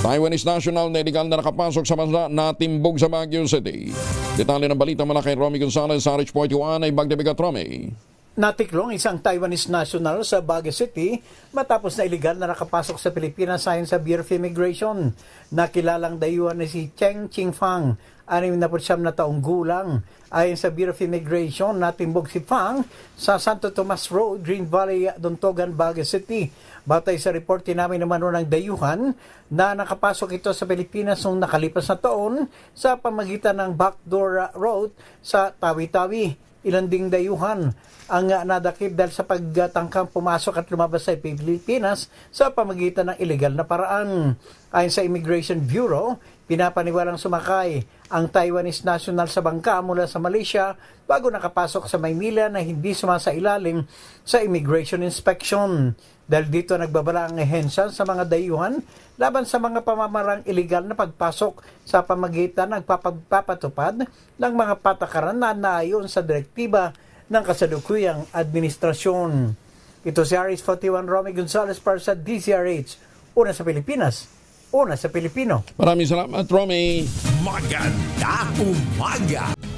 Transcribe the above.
Taiwanese national na illegal na nakapasok sa bansa na timbog sa Baguio City. Detalye ng balita mula kay Romy Gonzalez sa Rich 41 ay Bagdabigat Romy. Natiklong isang Taiwanese national sa Baguio City matapos na iligal na nakapasok sa Pilipinas ayon sa Bureau of Immigration. Nakilalang dayuhan na si Cheng Chingfang, 69 na taong gulang. Ayon sa Bureau of Immigration, natimbog si Fang sa Santo Tomas Road, Green Valley, Dontogan, Baguio City. Batay sa report namin naman ng dayuhan na nakapasok ito sa Pilipinas noong nakalipas na taon sa pamagitan ng backdoor road sa Tawi-Tawi ilan ding dayuhan ang uh, nadakip dahil sa pagtangkang pumasok at lumabas sa Pilipinas sa pamagitan ng ilegal na paraan. Ayon sa Immigration Bureau, pinapaniwalang sumakay ang Taiwanese national sa bangka mula sa Malaysia bago nakapasok sa Maynila na hindi sumasailalim sa immigration inspection. Dahil dito nagbabala ang ehensya sa mga dayuhan laban sa mga pamamarang iligal na pagpasok sa pamagitan ng papagpapatupad ng mga patakaran na naayon sa direktiba ng kasalukuyang administrasyon. Ito si Aris 41 Romy Gonzalez para sa DCRH. Una sa Pilipinas, una sa Pilipino. Maraming salamat Romy. Maganda umaga!